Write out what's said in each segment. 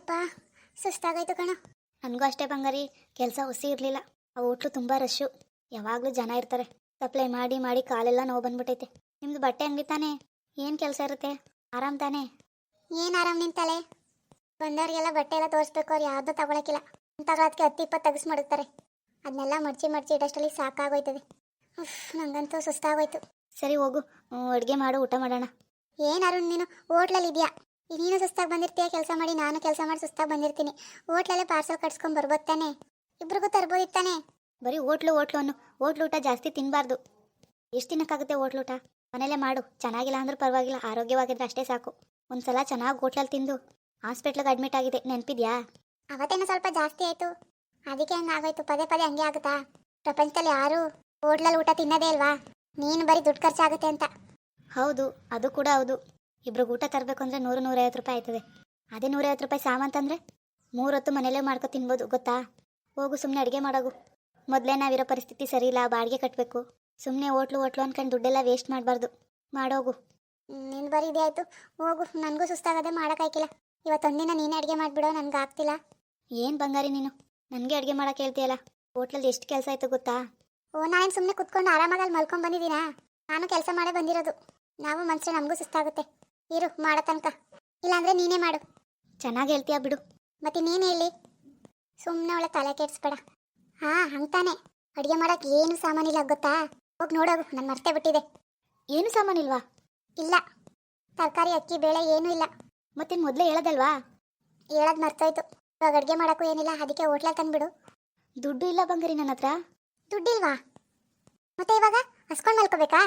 ಯಪ್ಪ ಸುಸ್ತಾಗೋಯ್ತು ಕಣ. ನನಗೂ ಅಷ್ಟೇ ಬಂಗಾರಿ ಕೆಲಸ ಹುಸಿ ಇರಲಿಲ್ಲ. ಆ ಹೋಟ್ಲು ತುಂಬ ರಶ್ಶು ಯಾವಾಗಲೂ ಜನ ಇರ್ತಾರೆ. ಸಪ್ಲೈ ಮಾಡಿ ಮಾಡಿ ಕಾಲೆಲ್ಲ ನೋವು ಬಂದ್ಬಿಟ್ಟೈತೆ ನಿಮ್ದು ಬಟ್ಟೆ ಅಂಗಡಿ ತಾನೇ? ಏನು ಕೆಲಸ ಇರುತ್ತೆ? ಆರಾಮ್ ತಾನೇ? ಏನು ಆರಾಮ್ ನಿಂತಾಳೆ ಬಂದವ್ರಿಗೆಲ್ಲ ಬಟ್ಟೆ ಎಲ್ಲ ತೋರಿಸ್ಬೇಕು ಅವ್ರು ಯಾವುದೂ ತಗೊಳಕಿಲ್ಲ. ತಗೊಳೋದಕ್ಕೆ ಹತ್ತು ಇಪ್ಪತ್ತು ತೆಗೆಸ್ ಮಡಗ್ತಾರೆ ಅದನ್ನೆಲ್ಲ ಮಡ್ಚಿ ಮಡ್ಚಿ ಇಡಷ್ಟರಲ್ಲಿ ಸಾಕಾಗೋಯ್ತದೆ. ಉಫ್ ನಂಗಂತೂ ಸುಸ್ತಾಗೋಯ್ತು. ಸರಿ ಹೋಗು. ಅಡುಗೆ ಮಾಡು ಊಟ ಮಾಡೋಣ. ಏನು ಅರುಣ್ ನೀನು? ಹೋಟ್ಲಲ್ಲಿ ಇದೆಯಾ ನೀನು ಸುಸ್ತಾಗಿ ಬಂದಿರ್ತೀಯ, ಕೆಲಸ ಮಾಡಿ, ನಾನು ಕೆಲಸ ಮಾಡಿ ಸುಸ್ತಾಗಿ ಬಂದಿರ್ತೀನಿ. ಹೋಟ್ಲಲ್ಲೇ ಪಾರ್ಸಲ್ ಕಟ್ಸ್ಕೊಂಡ್ ಬರ್ಬೋದಾನೆ ಇಬ್ರಿಗೂ ತರ್ಬೋದಿತ್ತಾನೆ ಬರೀ ಹೋಟ್ಲು ಹೋಟ್ಲು ಅನ್ನು. ಹೋಟ್ಲು ಊಟ ಜಾಸ್ತಿ ತಿನ್ನಬಾರ್ದು ಎಷ್ಟು ತಿನ್ನಕ್ಕಾಗುತ್ತೆ ಹೋಟ್ಲು ಊಟ? ಮನೇಲೇ ಮಾಡು. ಚೆನ್ನಾಗಿಲ್ಲ ಅಂದ್ರೂ ಪರವಾಗಿಲ್ಲ. ಆರೋಗ್ಯವಾಗಿದ್ರೆ ಅಷ್ಟೇ ಸಾಕು. ಒಂದ್ಸಲ ಚೆನ್ನಾಗಿ ಹೋಟ್ಲಲ್ಲಿ ತಿಂದು ಹಾಸ್ಪಿಟ್ಲಿಗೆ ಅಡ್ಮಿಟ್ ಆಗಿದೆ. ನೆನಪಿದ್ಯಾ? ಅವತ್ತೇನೋ ಸ್ವಲ್ಪ ಜಾಸ್ತಿ ಆಯ್ತು. ಅದಕ್ಕೆ ಹಂಗೆ ಆಗೋಯ್ತು. ಪದೇ ಪದೇ ಹಂಗೆ ಆಗುತ್ತಾ? ಪ್ರಪಂಚದಲ್ಲಿ ಯಾರು ಹೋಟ್ಲಲ್ಲಿ ಊಟ ತಿನ್ನೋದೇ ಅಲ್ವಾ ನೀನು ಬರೀ ದುಡ್ಡು ಖರ್ಚಾಗುತ್ತೆ ಅಂತ. ಹೌದು. ಅದು ಕೂಡ ಹೌದು. ಇಬ್ರಿಗೆ ಊಟ ತರಬೇಕು ಅಂದರೆ ನೂರು ನೂರೈವತ್ತು ರೂಪಾಯಿ ಆಯ್ತದೆ. ಅದೇ ನೂರೈವತ್ತು ರೂಪಾಯಿ ಸಾಮಂತಂದರೆ ತಂದರೆ ಮೂರೊತ್ತು ಮನೇಲೇ ಮಾಡ್ಕೊ ತಿನ್ಬೋದು ಗೊತ್ತಾ? ಹೋಗು ಸುಮ್ಮನೆ ಅಡುಗೆ ಮಾಡೋಗು. ಮೊದಲೇ ನಾವಿರೋ ಪರಿಸ್ಥಿತಿ ಸರಿ ಇಲ್ಲ ಬಾಡಿಗೆ ಕಟ್ಟಬೇಕು ಸುಮ್ಮನೆ ಹೋಟ್ಲು ಹೋಟ್ಲು ಅನ್ಕೊಂಡು ದುಡ್ಡೆಲ್ಲ ವೇಸ್ಟ್ ಮಾಡಬಾರ್ದು. ಮಾಡೋಗು. ನಿನ್ ಬರೀ ಇದೇ ಆಯಿತು. ಹೋಗು ನನಗೂ ಸುಸ್ತಾಗದೆ ಮಾಡೋಕ್ಕಾಯ್ಕಿಲ್ಲ ಇವತ್ತೊಂದಿನ ನೀನೇ ಅಡುಗೆ ಮಾಡಿಬಿಡೋ ನನಗೆ ಆಗ್ತಿಲ್ಲ. ಏನು ಬಂಗಾರಿ ನೀನು? ನನಗೆ ಅಡುಗೆ ಮಾಡೋಕೆ ಹೇಳ್ತೀಯಲ್ಲ? ಹೋಟ್ಲಲ್ಲಿ ಎಷ್ಟು ಕೆಲಸ ಆಯಿತು ಗೊತ್ತಾ? ಓ ನಾನು ಸುಮ್ಮನೆ ಕುತ್ಕೊಂಡು ಆರಾಮಾಗಿ ಅಲ್ಲಿ ಮಲ್ಕೊಂಡ್ ಬಂದಿದ್ದೀನಾ? ನಾನು ಕೆಲಸ ಮಾಡೇ ಬಂದಿರೋದು. ನಾವು ಮನುಷ್ಯ ನಮಗೂ ಸುಸ್ತಾಗುತ್ತೆ. ಇರು, ಮಾಡೋ ತನಕ. ಇಲ್ಲಾಂದ್ರೆ ನೀನೇ ಮಾಡು. ಚೆನ್ನಾಗಿ ಹೇಳ್ತೀಯ ಬಿಡು. ಮತ್ತೆ ನೀನು ಹೇಳಿ? ಸುಮ್ಮನೆ ಅವಳ ತಲೆ ಕೆಡಿಸ್ಬೇಡ. ಹಾ, ಹಂಗ್ತಾನೆ. ಅಡುಗೆ ಮಾಡಕ್ಕೆ ಏನು ಸಾಮಾನಿಲ್ಲ ಗೊತ್ತಾ? ಹೋಗಿ ನೋಡೋಗು, ನಾನು ಮರ್ತೇ ಬಿಟ್ಟಿದೆ. ಏನು ಸಾಮಾನಿಲ್ವಾ? ಇಲ್ಲ. ತರಕಾರಿ, ಅಕ್ಕಿ, ಬೇಳೆ ಏನೂ ಇಲ್ಲ. ಮತ್ತೆ ಮೊದಲೇ ಹೇಳದಲ್ವಾ? ಹೇಳೋದು ಮರ್ತೋಯ್ತು. ಇವಾಗ ಅಡುಗೆ ಮಾಡೋಕ್ಕೂ ಏನಿಲ್ಲ, ಅದಕ್ಕೆ ಹೋಟ್ಲಲ್ಲಿ ತಂದ್ಬಿಡು. ದುಡ್ಡು ಇಲ್ಲ ಬಂಗರಿ ನನ್ನ ಹತ್ರ. ದುಡ್ಡಿಲ್ವಾ? ಮತ್ತೆ ಇವಾಗ ಹಸ್ಕೊಂಡು ಮಲ್ಕೋಬೇಕಾ?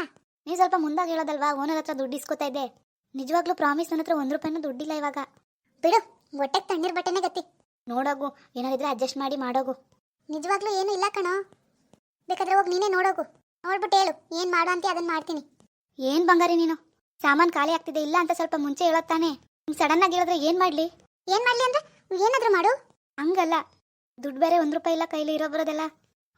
ನೀವು ಸ್ವಲ್ಪ ಮುಂದಾಗಿ ಹೇಳೋದಲ್ವಾ? ಓನರ್ ಹತ್ರ ದುಡ್ಡು ಇಸ್ಕೊತಾ ಇದ್ದೆ. ನಿಜವಾಗ್ಲೂ ಪ್ರಾಮಿಸ್ ನನ್ನ ಹತ್ರ ಒಂದು ರೂಪಾಯಿನೂ ದುಡ್ಡಿಲ್ಲ ಇವಾಗ. ಬಿಡು, ಹೊಟ್ಟೆಗೆ ತಣ್ಣೀರ್ ಬಟ್ಟೆನೇ ಗತಿ. ನೋಡೋಗು, ಏನಾರಿದ್ರೆ ಅಡ್ಜಸ್ಟ್ ಮಾಡಿ ಮಾಡೋಗು. ನಿಜವಾಗ್ಲೂ ಏನು ಇಲ್ಲ ಕಣೋ. ಬೇಕಾದ್ರೆ ಹೋಗಿ ನೀನೇ ನೋಡೋಗು. ನೋಡ್ಬಿಟ್ಟು ಹೇಳು, ಏನು ಮಾಡು ಅಂತ ಅದನ್ನ ಮಾಡ್ತೀನಿ. ಏನ್ ಬಂಗಾರಿ ನೀನು? ಸಾಮಾನ್ ಖಾಲಿ ಆಗ್ತಿದೆ, ಇಲ್ಲ ಅಂತ ಸ್ವಲ್ಪ ಮುಂಚೆ ಹೇಳೋ ತಾನೆ. ಸಡನ್ ಆಗಿ ಹೇಳಿದ್ರೆ ಏನ್ ಮಾಡ್ಲಿ? ಏನು ಮಾಡಲಿ ಅಂದ್ರೆ ಏನಾದರೂ ಮಾಡು. ಹಂಗಲ್ಲ. ದುಡ್ಡು ಬೇರೆ ಒಂದ್ ರೂಪಾಯಿ ಇಲ್ಲ ಕೈಲಿ ಇರೋ ಬರೋದೆಲ್ಲ.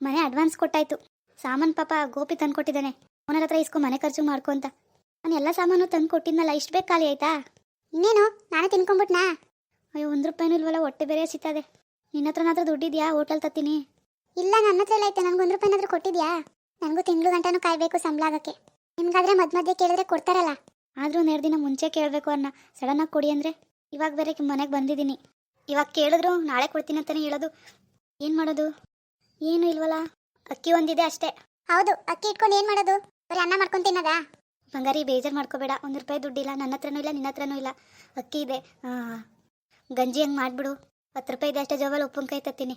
ಮನೆ ಅಡ್ವಾನ್ಸ್ ಕೊಟ್ಟಾಯ್ತು. ಸಾಮಾನ್ ಪಾಪ ಗೋಪಿ ತಂದ್ಕೊಟ್ಟಿದ್ದಾನೆ. ಅವನ ಹತ್ರ ಇಸ್ಕೊ ಮನೆ ಖರ್ಚು ಮಾಡ್ಕೊ ಅಂತ. ನಾನು ಎಲ್ಲ ಸಾಮಾನು ತಂದು ಕೊಟ್ಟಿದ್ನಲ್ಲ, ಇಷ್ಟು ಬೇಕು ಖಾಲಿ ಆಯ್ತಾ? ಇನ್ನೇನು? ನಾನೇ ತಿನ್ಕೊಂಬಿಟ್ನಾ? ಅಯ್ಯೋ, ಒಂದು ರೂಪಾಯಿನೂ ಇಲ್ವಲ್ಲ, ಹೊಟ್ಟೆ ಬೇರೆ ಸಿಗ್ತದೆ ನಿನ್ನ ಹತ್ರನಾದ್ರೂ ದುಡ್ಡಿದ್ಯಾ? ಹೋಟೆಲ್ ತತ್ತೀನಿ. ಇಲ್ಲ ನನ್ನ ಹತ್ರ ಎಲ್ಲ ಐತೆ ನನಗೆ ಒಂದು ರೂಪಾಯಿ ಏನಾದರೂ ಕೊಟ್ಟಿದ್ಯಾ? ನನಗೂ ತಿಂಗಳು ಗಂಟನೂ ಕಾಯಬೇಕು ಸಂಬಳ ಆಗಕ್ಕೆ. ನಿಮ್ಗಾದ್ರೆ ಮಧ್ಯ ಮಧ್ಯೆ ಕೇಳಿದ್ರೆ ಕೊಡ್ತಾರಲ್ಲ. ಆದ್ರೂ ಒಂದೆರಡು ದಿನ ಮುಂಚೆ ಕೇಳಬೇಕು ಅನ್ನ. ಸಡನ್ನಾಗಿ ಕೊಡಿ ಅಂದ್ರೆ. ಇವಾಗ ಬೇರೆ ಮನೆಗೆ ಬಂದಿದ್ದೀನಿ. ಇವಾಗ ಕೇಳಿದ್ರು, ನಾಳೆ ಕೊಡ್ತೀನಿ ಅಂತಾನೆ ಹೇಳೋದು. ಏನು ಮಾಡೋದು? ಏನು ಇಲ್ವಲ್ಲ? ಅಕ್ಕಿ ಒಂದಿದೆ ಅಷ್ಟೇ. ಹೌದು, ಅಕ್ಕಿ ಇಟ್ಕೊಂಡು ಏನು ಮಾಡೋದು? ಬರೀ ಅನ್ನ ಮಾಡ್ಕೊಂಡು ತಿನ್ನೋದಾ? ಬಂಗಾರಿ ಬೇಜಾರು ಮಾಡ್ಕೋಬೇಡ. ಒಂದು ರೂಪಾಯಿ ದುಡ್ಡಿಲ್ಲ ನನ್ನ ಹತ್ರನೂ ಇಲ್ಲ ನಿನ್ನ ಹತ್ರನೂ ಇಲ್ಲ. ಅಕ್ಕಿ ಇದೆ. ಗಂಜಿ ಹಂಗೆ ಮಾಡಿಬಿಡು. ಹತ್ತು ರೂಪಾಯಿ ಇದೆ ಅಷ್ಟೇ ಜೋಬಲ್ಲಿ ಉಪ್ಪಿನಕಾಯಿ ತತ್ತೀನಿ.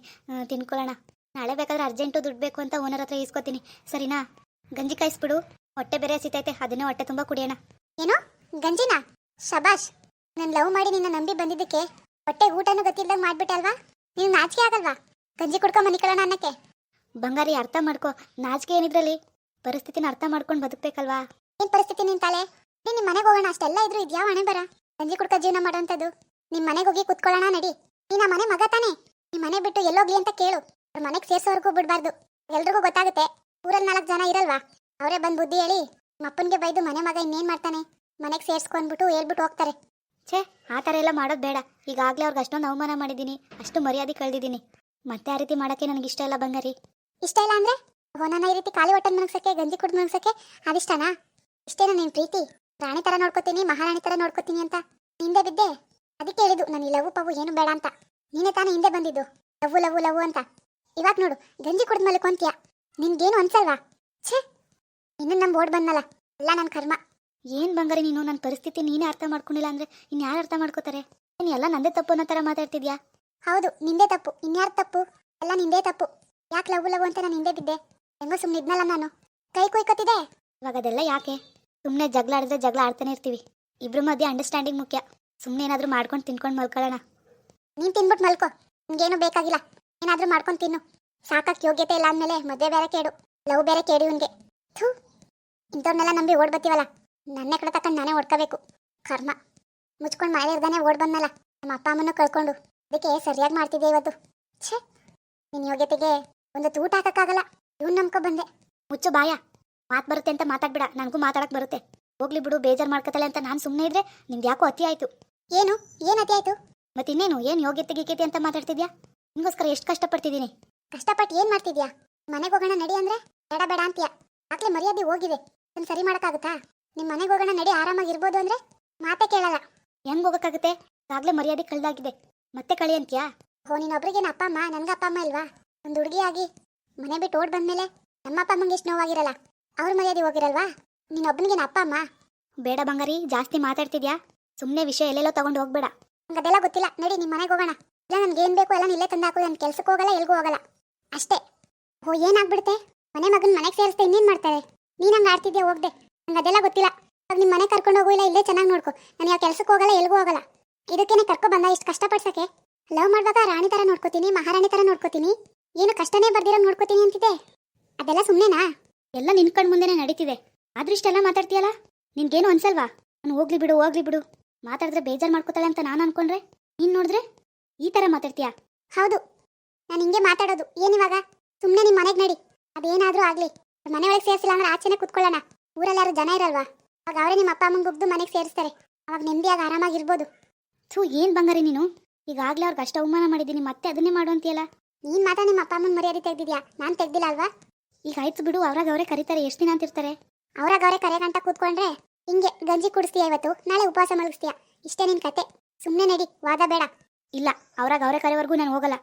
ತಿನ್ಕೊಳ್ಳೋಣ ನಾಳೆ ಬೇಕಾದ್ರೆ ಅರ್ಜೆಂಟು ದುಡ್ಡು ಬೇಕು ಅಂತ ಓನರ್ ಹತ್ರ ಈಸ್ಕೊತೀನಿ. ಸರಿನಾ? ಗಂಜಿ ಕಾಯಿಸ್ಬಿಡು. ಹೊಟ್ಟೆ ಬೇರೆ ಹಸಿತೈತೆ ಅದನ್ನೇ ಹೊಟ್ಟೆ ತುಂಬ ಕುಡಿಯೋಣ. ಏನು? ಗಂಜಿನಾ? ಶಬಾಷ್! ನಾನು ಲವ್ ಮಾಡಿ ನಿನ್ನ ನಂಬಿ ಬಂದಿದ್ದಕ್ಕೆ ಹೊಟ್ಟೆಗೆ ಊಟನೂ ಗೊತ್ತಿಲ್ದಂಗೆ ಮಾಡ್ಬಿಟ್ಟೆ ಅಲ್ವಾ? ನೀನು ನಾಚಿಕೆ ಆಗಲ್ವಾ? ಗಂಜಿ ಕುಡ್ಕೊ ಮನಿಕೊಳ್ಳೋಣ ಅನ್ನಕ್ಕೆ. ಬಂಗಾರಿ ಅರ್ಥ ಮಾಡ್ಕೊ. ನಾಚಿಕೆ ಏನಿದ್ರಲ್ಲಿ? ಪರಿಸ್ಥಿತಿನ ಅರ್ಥ ಮಾಡ್ಕೊಂಡು ಬದುಕ್ಬೇಕಲ್ವಾ? ಏನ್ ಪರಿಸ್ಥಿತಿ ನಿನ್ ತಲೆ? ನೀ ನಿಮ್ಮ ಮನೆಗೆ ಹೋಗೋಣ, ಅಷ್ಟೆಲ್ಲ ಇದ್ರು ಇದ್ಯಾ ಹಣೆ ಬರ? ಗಂಜಿ ಕುಡ್ಕ ಜೀವನ ಮಾಡೋಂಥದ್ದು ನಿಮ್ ಮನೆಗೆ ಹೋಗಿ ಕುತ್ಕೊಳ್ಳೋಣ ನಡಿ. ನೀನ್ ಮನೆ ಮಗ ತಾನೆ. ನಿಮ್ ಮನೆ ಬಿಟ್ಟು ಎಲ್ಲೋಗ್ಲಿ ಅಂತ ಕೇಳು. ಅವ್ರ ಮನೆಗೆ ಸೇರ್ಸೋವರೆಗೂ ಬಿಡ್ಬಾರ್ದು. ಎಲ್ರಿಗೂ ಗೊತ್ತಾಗುತ್ತೆ. ಊರಲ್ಲಿ ನಾಲ್ಕು ಜನ ಇರಲ್ವಾ? ಅವರೇ ಬಂದ್ ಬುದ್ಧಿ ಹೇಳಿ ಅಪ್ಪನ್ಗೆ ಬೈದು ಮನೆ ಮಗ ಇನ್ನೇನ್ ಮಾಡ್ತಾನೆ? ಮನೆಗೆ ಸೇರ್ಸ್ಕೊಂಡ್ಬಿಟ್ಟು ಹೇಳ್ಬಿಟ್ಟು ಹೋಗ್ತಾರೆ. ಛೇ, ಆ ಥರ ಎಲ್ಲ ಮಾಡೋದು ಬೇಡ. ಈಗಾಗಲೇ ಅವ್ರಿಗೆ ಅಷ್ಟೊಂದು ಅವಮಾನ ಮಾಡಿದ್ದೀನಿ ಅಷ್ಟು ಮರ್ಯಾದೆ ಕಳೆದಿದ್ದೀನಿ ಮತ್ತೆ ಆ ರೀತಿ ಮಾಡೋಕ್ಕೆ ನನಗೆ ಇಷ್ಟ ಇಲ್ಲ ಬಂಗಾರಿ. ಇಷ್ಟ ಇಲ್ಲ ಅಂದ್ರೆ? ನನ್ನ ಈ ರೀತಿ ಖಾಲಿ ಹೊಟ್ಟೆ ಮನಗ್ಸಕ್ಕೆ ಗಂಜಿ ಕುಡ್ದು ಮನಗ್ಸಕ್ಕೆ ಅದಿಷ್ಟನಾ? ಇಷ್ಟೇನಾ ನಿನ್ ಪ್ರೀತಿ? ರಾಣಿ ತರ ನೋಡ್ಕೋತೀನಿ, ಮಹಾರಾಣಿ ತರ ನೋಡ್ಕೋತೀನಿ ಅಂತ. ಹಿಂದೆ ಬಿದ್ದೆ? ಅದಕ್ಕೆ ಹೇಳಿದ್ದು ನಾನು ಈ ಲವ್ ಪವು ಏನು ಬೇಡ ಅಂತ. ನೀನೇ ತಾನೇ ಹಿಂದೆ ಬಂದಿದ್ದು. ಲವ್ ಲವ್ ಲವ್ ಅಂತ. ಇವಾಗ ನೋಡು, ಗಂಜಿ ಕುಡಿದ ಮೇಲೆ ಕೊಂತೀಯ? ನಿನ್ಗೇನು ಅನ್ಸಲ್ವಾ? ಛೇ! ಇನ್ನು ನಮ್ ಓಡ್ ಬಂದಲ್ಲ ಎಲ್ಲ ನನ್ನ ಕರ್ಮ. ಏನು ಬಂಗಾರ ನೀನು? ನನ್ನ ಪರಿಸ್ಥಿತಿ ನೀನೇ ಅರ್ಥ ಮಾಡ್ಕೊಂಡಿಲ್ಲ ಅಂದ್ರೆ ಇನ್ಯಾರು ಯಾರು ಅರ್ಥ ಮಾಡ್ಕೋತಾರೆ? ನೀನು ಎಲ್ಲ ನಂದೇ ತಪ್ಪು ಅನ್ನೋ ಥರ ಮಾತಾಡ್ತಿದ್ಯಾ? ಹೌದು, ನಿಂದೇ ತಪ್ಪು. ಇನ್ಯಾರು ತಪ್ಪು? ಎಲ್ಲ ನಿಂದೇ ತಪ್ಪು. ಯಾಕೆ ಲವ್ ಲವ್ ಅಂತ ನಾನು ಹಿಂದೆ ಬಿದ್ದೆ? ಹೆಂಗೋ ಸುಮ್ಮನೆ ಇದ್ನಲ್ಲ ನಾನು. ಕೈ ಕೊಯ್ಕೋತಿದೆ ಇವಾಗ ಅದೆಲ್ಲ ಯಾಕೆ? ಸುಮ್ಮನೆ ಜಗಳ ಆಡಿದ್ರೆ ಜಗಳ ಆಡ್ತಾನೆ ಇರ್ತೀವಿ. ಇಬ್ರ ಮಧ್ಯೆ ಅಂಡರ್ಸ್ಟ್ಯಾಂಡಿಂಗ್ ಮುಖ್ಯ. ಸುಮ್ಮನೆ ಏನಾದರೂ ಮಾಡ್ಕೊಂಡು ತಿನ್ಕೊಂಡು ಮಲ್ಕೊಳ್ಳೋಣ. ನೀನ್ ತಿನ್ಬಿಟ್ಟು ಮಲ್ಕೋ. ನಿಮ್ಗೇನು ಬೇಕಾಗಿಲ್ಲ. ಏನಾದ್ರೂ ಮಾಡ್ಕೊಂಡು ತಿನ್ನು. ಸಾಕಕ್ಕೆ ಯೋಗ್ಯತೆ ಇಲ್ಲ ಅಂದ್ಮೇಲೆ ಮದುವೆ ಬೇರೆ ಕೇಡು. ಲವ್ ಬೇರೆ ಕೇಡು ಇವನ್ಗೆ. ಥೂ. ಇಂಥವ್ರನ್ನೆಲ್ಲ ನಂಬಿ ಓಡ್ ಬರ್ತೀವಲ್ಲ? ನನ್ನೇ ಕಡೆ ತಕೊಂಡು ನಾನೇ ಓಡ್ಕೋಬೇಕು. ಕರ್ಮ. ಮುಚ್ಕೊಂಡು ಮಳೆ ಇರ್ದಾನೆ ಓಡ್ ಬಂದಲ್ಲ ನಮ್ಮ ಅಪ್ಪ ಅಮ್ಮನೂ ಕಳ್ಕೊಂಡು. ಅದಕ್ಕೆ ಸರಿಯಾಗಿ ಮಾಡ್ತಿದ್ದೆ ಇವತ್ತು? ಛೇ. ನಿನ್ನ ಯೋಗ್ಯತೆಗೆ ಒಂದು ತೂಟ ಹಾಕೋಕ್ಕಾಗಲ್ಲ. ಇವ್ನು ನಂಬ್ಕೊ ಬಂದೆ. ಮುಚ್ಚು ಬಾಯ. ಮಾತು ಬರುತ್ತೆ ಅಂತ ಮಾತಾಡ್ಬೇಡ. ನನಗೂ ಮಾತಾಡಕ್ಕೆ ಬರುತ್ತೆ. ಹೋಗ್ಲಿ ಬಿಡು ಬೇಜಾರು ಮಾಡ್ಕೊತಾಳೆ ಅಂತ ನಾನು ಸುಮ್ಮನೆ ಇದ್ರೆ ನಿಮ್ದು ಯಾಕೋ ಅತಿ ಆಯ್ತು. ಏನು? ಏನ್ ಅತಿ ಆಯ್ತು? ಮತ್ತೆ ಇನ್ನೇನು ಏನು ಯೋಗ್ಯತೆ ಗೀಗ್ಯತೆ ಅಂತ ಮಾತಾಡ್ತಿದ್ಯಾ? ನಿಮಗೋಸ್ಕರ ಎಷ್ಟು ಕಷ್ಟಪಡ್ತಿದ್ದೀನಿ. ಕಷ್ಟಪಟ್ಟು ಏನು ಮಾಡ್ತಿದ್ಯಾ? ಮನೆಗೆ ಹೋಗೋಣ ನಡಿ ಅಂದ್ರೆ? ಬೇಡ ಬೇಡ ಅಂತೀಯ? ಆಗ್ಲೇ ಮರ್ಯಾದೆ ಹೋಗಿದೆ. ಅದನ್ನ ಸರಿ ಮಾಡೋಕ್ಕಾಗುತ್ತಾ? ನಿಮ್ಮ ಮನೆಗೆ ಹೋಗೋಣ ನಡಿ ಆರಾಮಾಗಿ ಇರ್ಬೋದು ಅಂದ್ರೆ? ಮಾತೇ ಕೇಳಲ್ಲ. ಹೆಂಗ್ ಹೋಗೋಕ್ಕಾಗುತ್ತೆ? ಆಗಲೇ ಮರ್ಯಾದೆ ಕಳ್ದಾಗಿದೆ. ಮತ್ತೆ ಕಳಿ ಅಂತೀಯಾ? ಹೋ ನೀನೊಬ್ರಿಗೇನು ಅಪ್ಪ ಅಮ್ಮ ನನ್ಗ ಅಪ್ಪ ಅಮ್ಮ ಇಲ್ವಾ? ಒಂದು ಹುಡುಗಿಯಾಗಿ ಮನೆ ಬಿಟ್ಟು ಓಡ್ ಬಂದ್ಮೇಲೆ ನಮ್ಮ ಅಪ್ಪ ಅಮ್ಮಂಗೆ ಎಷ್ಟು ನೋವಾಗಿರಲ್ಲ. ಅವ್ರ ಮರ್ಯಾದೆ ಹೋಗಿರಲ್ವಾ? ನೀನೊಬ್ಬನಿಗೇನು ಅಪ್ಪ, ಅಮ್ಮ? ಬೇಡ ಬಂಗಾರಿ, ಜಾಸ್ತಿ ಮಾತಾಡ್ತಿದ್ಯಾ? ಸುಮ್ಮನೆ ವಿಷಯ ಎಲ್ಲೆಲ್ಲೋ ತಗೊಂಡು ಹೋಗ್ಬೇಡ. ಅದೆಲ್ಲ ಗೊತ್ತಿಲ್ಲ. ನಡಿ ನಿಮ್ಮ ಮನೆಗೆ ಹೋಗೋಣ. ಇಲ್ಲ, ನನ್ಗೆ ಏನ್ ಬೇಕು ಎಲ್ಲ ಇಲ್ಲೇ ತಂದಾಕು. ನನ್ನ ಕೆಲ್ಸಕ್ಕೆ ಹೋಗಲ್ಲ, ಎಲ್ಗೂ ಹೋಗಲ್ಲ. ಅಷ್ಟೇ. ಓ ಏನಾಗ್ಬಿಡುತ್ತೆ? ಮನೆ ಮಗನ ಮನೆಗೆ ಸೇರಿಸ್ದೆ ಇನ್ನೇನ್ ಮಾಡ್ತಾರೆ? ನೀನ್ ಹಂಗ ಆಡ್ತಿದ್ಯಾ? ಹೋಗ್ದೆ ನಂಗೆ ಅದೆಲ್ಲ ಗೊತ್ತಿಲ್ಲ. ಇವಾಗ ನಿಮ್ಮ ಮನೆ ಕರ್ಕೊಂಡು ಹೋಗು, ಇಲ್ಲ ಇಲ್ಲೇ ಚೆನ್ನಾಗಿ ನೋಡ್ಕೊ. ನಾನು ಯಾವ ಕೆಲ್ಸಕ್ಕೆ ಹೋಗಲ್ಲ, ಎಲ್ಗೂ ಹೋಗಲ್ಲ. ಇದಕ್ಕೇನೆ ಕರ್ಕೊ ಬಂದ ಇಷ್ಟು ಕಷ್ಟಪಡ್ಸಕ್ಕೆ? ಲವ್ ಮಾಡುವಾಗ ರಾಣಿ ತರ ನೋಡ್ಕೋತೀನಿ, ಮಹಾರಾಣಿ ತರ ನೋಡ್ಕೋತೀನಿ. ಏನು ಕಷ್ಟನೇ ಬರ್ದಿರೋ ನೋಡ್ಕೋತೀನಿ ಅಂತಿದೆ ಅದೆಲ್ಲ ಸುಮ್ಮನೆನಾ ಎಲ್ಲ ನಿನ್ ಕಣ್ ಮುಂದೆನೆ ನಡೀತಿದೆ. ಆದ್ರೂ ಇಷ್ಟೆಲ್ಲ ಮಾತಾಡ್ತೀಯಲ್ಲ? ನಿನ್ಗೇನು ಅನ್ಸಲ್ವಾ? ನಾನು ಹೋಗ್ಲಿ ಬಿಡು ಹೋಗ್ಲಿ ಬಿಡು. ಮಾತಾಡಿದ್ರೆ ಬೇಜಾರು ಮಾಡ್ಕೋತಾಳೆ ಅಂತ ನಾನು ಅನ್ಕೊಂಡ್ರೆ? ನೀನ್ ನೋಡಿದ್ರೆ? ಈ ತರ ಮಾತಾಡ್ತೀಯಾ? ಹೌದು. ನಾನು ಹಿಂಗೆ ಮಾತಾಡೋದು. ಏನಿವಾಗ ಸುಮ್ಮನೆ ನಿಮ್ಮ ಮನೆಗೆ ನಡಿ. ಅದೇನಾದ್ರೂ ಆಗ್ಲಿ. ಮನೆ ಒಳಗೆ ಸೇರಿಸಿಲ್ಲ ಅಂದ್ರೆ ಆಚೆನೆ ಕುತ್ಕೊಳ್ಳೋಣ. ಊರಲ್ಲಿ ಯಾರು ಜನ ಇರಲ್ವಾ? ಅವಾಗ ಅವರೇ ನಿಮ್ಮ ಅಪ್ಪ ಅಮ್ಮಂಗೆ ಬುಗ್ದು ಮನೆಗೆ ಸೇರಿಸ್ತಾರೆ. ಅವಾಗ ನೆಮ್ಮದಿಯಾಗಿ ಆರಾಮಾಗಿರ್ಬೋದು. ಥೂ, ಏನು ಬಂಗಾರಿ ನೀನು? ಈಗಾಗಲೇ ಅವ್ರಿಗೆ ಅಷ್ಟು ಅವಮಾನ ಮಾಡಿದ್ದೀನಿ. ಮತ್ತೆ ಅದನ್ನೇ ಮಾಡು ಅಂತೀಯಲ್ಲ? ನೀನು ಮಾತ್ರ ನಿಮ್ಮ ಅಪ್ಪ ಅಮ್ಮನ ಮರ್ಯಾದೆ ತೆಗ್ದಿದ್ಯಾ? ನಾನು ತೆಗ್ದಿಲ್ಲ ಅಲ್ವಾ? ಈಗ ಆಯ್ತು ಬಿಡು, ಅವ್ರಾಗ ಅವರೇ ಕರೀತಾರೆ, ಎಷ್ಟು ದಿನ ಅಂತಿರ್ತಾರೆ? ಅವ್ರಾಗ ಅವರೇ ಕರೆ ಗಂಟ ಕೂತ್ಕೊಂಡ್ರೆ ಹಿಂಗೆ ಗಂಜಿ ಕುಡಿಸ್ತೀಯ ಇವತ್ತು? ನಾಳೆ ಉಪವಾಸ ಮಲಗಿಸ್ತೀಯ? ಇಷ್ಟೇ ನಿನ್ ಕತೆ. ಸುಮ್ಮನೆ ನಡಿ, ವಾದ ಬೇಡ. ಇಲ್ಲ, ಅವ್ರಾಗ ಅವರೇ ಕರೆವರೆಗೂ ನಾನು ಹೋಗಲ್ಲ.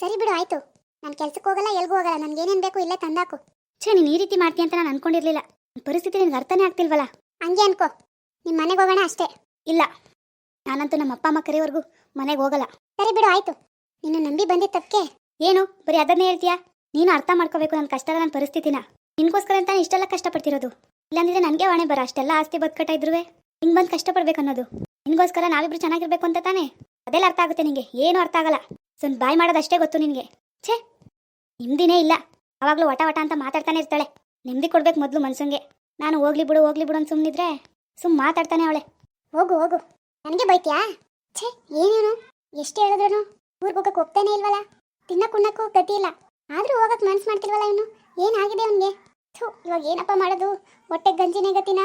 ಸರಿ ಬಿಡು, ಆಯ್ತು. ನಾನು ಕೆಲ್ಸಕ್ಕೆ ಹೋಗಲ್ಲ, ಎಲ್ಗೂ ಹೋಗಲ್ಲ. ನನ್ಗೆ ಏನೇನು ಬೇಕು ಇಲ್ಲೇ ತಂದಾಕು. ಛೇ, ನೀನು ಈ ರೀತಿ ಮಾಡ್ತೀಯ ಅಂತ ನಾನು ಅನ್ಕೊಂಡಿರ್ಲಿಲ್ಲ. ಪರಿಸ್ಥಿತಿ ನಿನ್ಗೆ ಅರ್ಥನೇ ಆಗ್ತಿಲ್ವಲ್ಲ? ಹಂಗೆ ಅನ್ಕೋ. ನಿಮ್ಮ ಮನೆಗೆ ಹೋಗೋಣ ಅಷ್ಟೇ. ಇಲ್ಲ. ನಾನಂತೂ ನಮ್ಮ ಅಪ್ಪ, ಅಮ್ಮ ಕರೆಯವರೆಗೂ ಮನೆಗೆ ಹೋಗಲ್ಲ. ಸರಿ ಬಿಡು, ಆಯ್ತು. ನಿನ್ನ ನಂಬಿ ಬಂದಿದ್ದ ತಪ್ಪಿಗೆ? ಏನು? ಬರೀ ಅದನ್ನೇ ಹೇಳ್ತೀಯಾ? ನೀನು ಅರ್ಥ ಮಾಡ್ಕೋಬೇಕು ನನ್ನ ಕಷ್ಟದ ನನ್ನ ಪರಿಸ್ಥಿತಿನ. ನಿನ್ಗೋಸ್ಕರ ಅಂತ ಇಷ್ಟೆಲ್ಲ ಕಷ್ಟಪಡ್ತಿರೋದು. ಇಲ್ಲಾಂದ್ರೆ ನನಗೆ ಹೊಣೆ ಬರ, ಅಷ್ಟೆಲ್ಲ ಆಸ್ತಿ ಬದುಕಟ್ಟ ಇದ್ರುವೆ. ಹಿಂಗ್ ಬಂದು ಕಷ್ಟಪಡ್ಬೇಕು ಅನ್ನೋದು. ನಿನ್ಗೋಸ್ಕರ ನಾವಿಬ್ರು ಚೆನ್ನಾಗಿರ್ಬೇಕು ಅಂತ ತಾನೇ? ಅದೆಲ್ಲ ಅರ್ಥ ಆಗುತ್ತೆ ನಿಂಗೆ. ಏನು ಅರ್ಥ ಆಗಲ್ಲ. ಸುನ್ ಬಾಯ್ ಮಾಡೋದಷ್ಟೇ ಗೊತ್ತು ನಿನಗೆ. ಛೇ! ನಿಮ್ದಿನೇ ಇಲ್ಲ. ಅವಾಗಲೂ ವಟ ವಟ ಅಂತ ಮಾತಾಡ್ತಾನೆ ಇರ್ತಾಳೆ. ನೆಮ್ಮದಿ ಕೊಡ್ಬೇಕು ಮೊದಲು ಮನ್ಸಂಗೆ. ನಾನು ಹೋಗ್ಲಿ ಬಿಡು ಹೋಗ್ಲಿ ಬಿಡು ಅಂತ ಸುಮ್ಮನಿದ್ರೆ ಸುಮ್ ಮಾತಾಡ್ತಾನೆ ಅವಳೆ. ಹೋಗು ಹೋಗು. ನನಗೆ ಬೈತ್ಯಾ? ಛೇ, ಏನೇನು? ಎಷ್ಟು ಹೇಳಿದ್ರು ಊರ್ಗೋಗಕ್ಕೆ ಹೋಗ್ತಾನೆ ಇಲ್ವಲ್ಲ? ತಿನ್ನಕ್ಕೂ ಉಣ್ಣಕ್ಕೂ ಗತಿ ಇಲ್ಲ. ಆದ್ರೂ ಹೋಗಕ್ಕೆ ಮನ್ಸು ಮಾಡ್ತಿಲ್ವಲ್ಲ ಇವನು? ಏನಾಗಿದೆ ಅವನಿಗೆ? ಥೂ, ಇವಾಗ ಏನಪ್ಪ ಮಾಡೋದು? ಹೊಟ್ಟೆ ಗಂಜಿನೇ ಗತಿನ?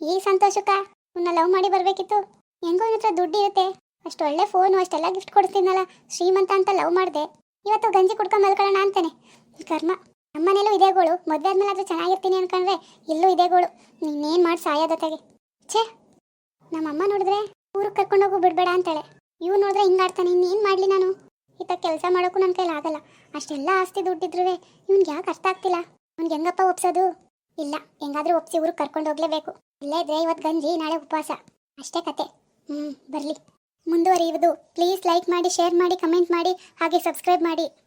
ಈ ಸಂತೋಷಕ್ಕ ಇವನ್ನ ಲವ್ ಮಾಡಿ ಬರಬೇಕಿತ್ತು. ಹೆಂಗೋ ಇವನ ಹತ್ರ ದುಡ್ಡು ಇರುತ್ತೆ. ಅಷ್ಟು ಒಳ್ಳೆ ಫೋನು ಅಷ್ಟೆಲ್ಲ ಗಿಫ್ಟ್ ಕೊಡ್ತೀನಲ್ಲ ಶ್ರೀಮಂತ ಅಂತ ಲವ್ ಮಾಡಿದೆ. ಇವತ್ತು ಗಂಜಿ ಕುಡ್ಕೊಂಡು ಮಲ್ಕೊಳ್ಳೋಣ ಅಂತಾನೆ. ಕರ್ಮ, ನಮ್ಮನೇಲೂ ಇದೇ ಗೋಳು. ಮದುವೆ ಆದ್ಮೇಲೆ ಆದರೂ ಚೆನ್ನಾಗಿರ್ತೀನಿ ಅನ್ಕೊಂಡ್ರೆ ಇಲ್ಲೂ ಇದೇ ಗೋಳು. ನೀನೇನು ಮಾಡಿ ಸಾಯೋದತ್ತಾಗೆ ಛೇ, ನಮ್ಮಮ್ಮ ನೋಡಿದ್ರೆ ಊರಿಗೆ ಕರ್ಕೊಂಡೋಗು ಬಿಡ್ಬೇಡ ಅಂತಾಳೆ. ಇವ್ ನೋಡಿದ್ರೆ ಹಿಂಗಾಡ್ತಾನೆ. ಇನ್ನೇನು ಮಾಡಲಿ ನಾನು? ಈತ ಕೆಲಸ ಮಾಡೋಕ್ಕೂ ನನ್ನ ಕೈಲಿ ಆಗಲ್ಲ. ಅಷ್ಟೆಲ್ಲ ಆಸ್ತಿ ದುಡ್ಡಿದ್ರು ಇವ್ನಿಗೆ ಯಾಕೆ ಅರ್ಥ ಆಗ್ತಿಲ್ಲ? ಅವ್ನಿಗೆ ಹೆಂಗಪ್ಪ ಒಪ್ಸೋದು? ಇಲ್ಲ, ಹೆಂಗಾದ್ರೂ ಒಪ್ಸಿ ಊರಿಗೆ ಕರ್ಕೊಂಡು ಹೋಗ್ಲೇಬೇಕು. ಇಲ್ಲೇ ಇದ್ರೆ ಇವತ್ತು ಗಂಜಿ, ನಾಳೆ ಉಪವಾಸ. ಅಷ್ಟೇ ಕತೆ. ಹ್ಞೂ ಬರಲಿ. ಮುಂದುವರಿಯುವುದು. ಪ್ಲೀಸ್ ಲೈಕ್ ಮಾಡಿ, ಶೇರ್ ಮಾಡಿ, ಕಮೆಂಟ್ ಮಾಡಿ, ಹಾಗೆ ಸಬ್ಸ್ಕ್ರೈಬ್ ಮಾಡಿ.